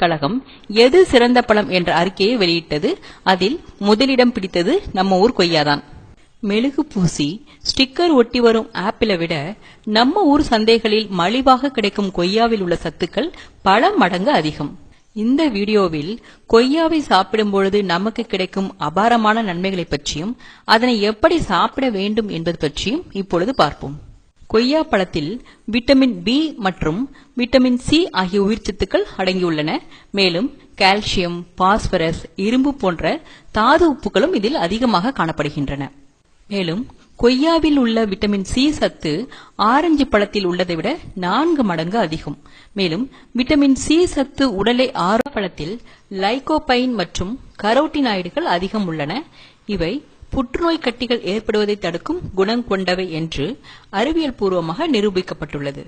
பல்கலைக்கழகம் எது சிறந்த பழம் என்ற அறிக்கையை வெளியிட்டது. அதில் முதலிடம் பிடித்தது நம்ம ஊர் கொய்யாதான். மெழுகு பூசி ஸ்டிக்கர் ஒட்டி வரும் ஆப்பிளை விட நம்ம ஊர் சந்தைகளில் மலிவாக கிடைக்கும் கொய்யாவில் உள்ள சத்துக்கள் பல மடங்கு அதிகம். இந்த வீடியோவில் கொய்யாவை சாப்பிடும் பொழுது நமக்கு கிடைக்கும் அபாரமான நன்மைகளை பற்றியும் அதனை எப்படி சாப்பிட வேண்டும் என்பது பற்றியும் இப்பொழுது பார்ப்போம். கொய்யா பழத்தில் விட்டமின் பி மற்றும் விட்டமின் சி ஆகிய உயிர்ச்சத்துக்கள் அடங்கியுள்ளன. மேலும் கால்சியம் பாஸ்பரஸ் இரும்பு போன்ற தாது உப்புகளும் இதில் அதிகமாக காணப்படுகின்றன. மேலும் கொய்யாவில் உள்ள விட்டமின் சி சத்து ஆரஞ்சு பழத்தில் உள்ளதை விட நான்கு மடங்கு அதிகம். மேலும் விட்டமின் சி சத்து உடலை ஆறு பழத்தில் லைகோபைன் மற்றும் கரோட்டினாய்டுகள் அதிகம் உள்ளன. இவை புற்றுநோய் கட்டிகள் ஏற்படுவதை தடுக்கும் குணம் கொண்டவை என்று அறிவியல் பூர்வமாக நிரூபிக்கப்பட்டுள்ளது.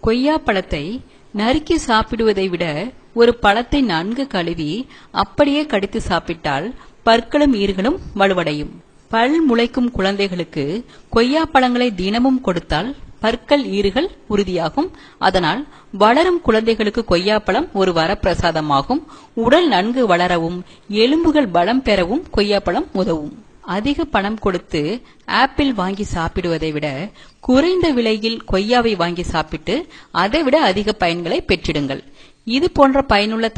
கொய்யா பழத்தை நறுக்கி சாப்பிடுவதை விட ஒரு பழத்தை நன்கு கழுவி அப்படியே கடித்து சாப்பிட்டால் பற்களும் ஈர்களும் வலுவடையும். பல் முளைக்கும் குழந்தைகளுக்கு கொய்யா பழங்களை தினமும் கொடுத்தால் பற்கள் ஈறுகள் உறுதியாகும். அதனால் வளரும் குழந்தைகளுக்கு கொய்யாப்பழம் ஒரு வரப்பிரசாதமாகும். உடல் நன்கு வளரவும் எலும்புகள் பலம் பெறவும் கொய்யாப்பழம் உதவும். அதிக பணம் கொடுத்து ஆப்பிள் வாங்கி சாப்பிடுவதை விட குறைந்த விலையில் கொய்யாவை வாங்கி சாப்பிட்டு அதைவிட அதிக பயன்களை பெற்றிடுங்கள். இது போன்ற பயனுள்ள